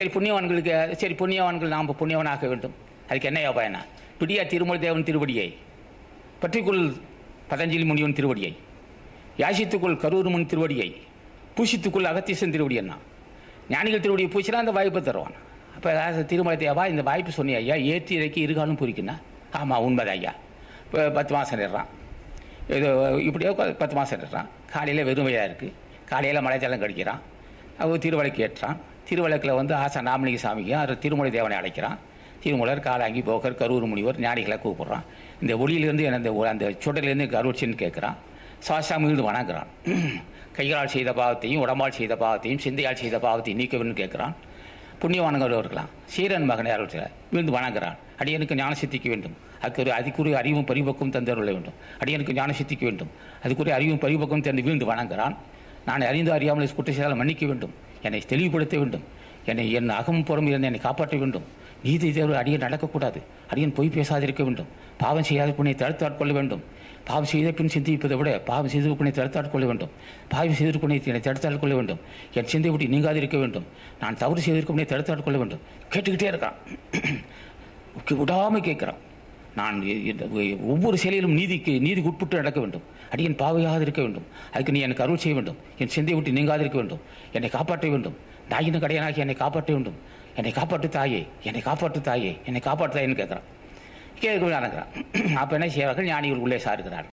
சரி புண்ணியவான்களுக்கு சரி புண்ணியவான்கள் நாம் புண்ணியவனாக வேண்டும். அதுக்கு என்னையா பயனா பிடியா திருமலை தேவன் திருவடியை பற்றிக்குள் பதஞ்சலி முனிவன் திருவடியை யாசித்துக்குள் கரூர் முன் திருவடியை பூசித்துக்குள் அகத்தீசன் திருவடி என்ன? ஞானிகள் திருவடியை பூசினா அந்த வாய்ப்பை தருவான். அப்போ திருமலை தேவா இந்த வாய்ப்பு சொன்னே ஐயா ஏற்றி இறக்கி இருகாலும் பூரிக்குன்னா ஆமாம் உண்மைதான் ஐயா. இப்போ பத்து மாதம் நிடுறான். இது இப்படியோ பத்து மாதம் நிடுறான். காலையில் வெறுமையாக இருக்குது காலையில் மலை ஜலம் கடிக்கிறான். அவங்க திருவளைக்கு ஏற்றான் திருவழக்கில் வந்து ஆசா நாமலிங்க சாமிக்கு அவர் திருமலை தேவனை அழைக்கிறான். திருமலர் காலாங்கி போகர் கரூர் முனிவர் ஞானிகளை கூப்பிட்றான். இந்த ஒளியிலேருந்து என்ன அந்த ஒ- அந்த சுடர்லேருந்து கருவச்சின்னு கேட்குறான். சாசாமிகள் வணங்குறான். கைகளால் செய்த பாவத்தையும் உடம்பால் செய்த பாவத்தையும் சிந்தையால் செய்த பாவத்தையும் நீக்க வேண்டும் கேட்குறான். புண்ணியவான்கள் இருக்கலாம் சீரன் மகனை அருள் விழுந்து வணங்குறான். அடியனுக்கு ஞான சித்திக்க வேண்டும். அதுக்கு அதுக்குரிய அறிவும் பரிபக்கம் தந்தருள வேண்டும். அடியனுக்கு ஞான சித்திக்க வேண்டும். அதுக்குரிய அறிவும் பரிபக்கம் தந்து விழுந்து வணங்குறான். நான் அறிந்து அறியாமல் குற்ற செய்தால் மன்னிக்க வேண்டும். என்னை தெளிவுபடுத்த வேண்டும். என்னை என் அகம் புறம் இருந்து என்னை காப்பாற்ற வேண்டும். நீதி தேர்வு அடியன் நடக்கக்கூடாது. அடியன் பொய் பேசாதிருக்க வேண்டும். பாவம் செய்யாத புண்ணியை தடுத்து ஆட்கொள்ள வேண்டும். பாவம் செய்த பின் சிந்திப்பதை விட பாவம் செய்த புண்ணியை தடுத்து ஆட்கொள்ள வேண்டும். பாவம் செய்த புண்ணியை என்னை தடுத்து ஆட்கொள்ள வேண்டும். என் சிந்தை விட்டு நீங்காதிருக்க வேண்டும். நான் தவறு செய்திருக்க தடுத்தாட்கொள்ள தடுத்து ஆட்கொள்ள வேண்டும். கேட்டுக்கிட்டே இருக்கான். விடாமல் கேட்குறான். நான் ஒவ்வொரு செயலிலும் நீதிக்கு நீதிக்கு உட்பட்டு நடக்க வேண்டும். அடியன் பாவையாக இருக்க வேண்டும். அதுக்கு நீ எனக்கு அருள் செய்ய வேண்டும். என் சிந்தை விட்டு நீங்காதிருக்க வேண்டும். என்னை காப்பாற்ற வேண்டும். தாயின கடையனாகி என்னை காப்பாற்ற வேண்டும். என்னை காப்பாற்று தாயே என்னை காப்பாற்று தாயே என்னை காப்பாற்று தாயேன்னு கேட்குறான். கேட்க நடக்கிறான் அப்போ என்ன செய்வார்கள்? ஞானிகள் உள்ளே சாருகிறார்கள்.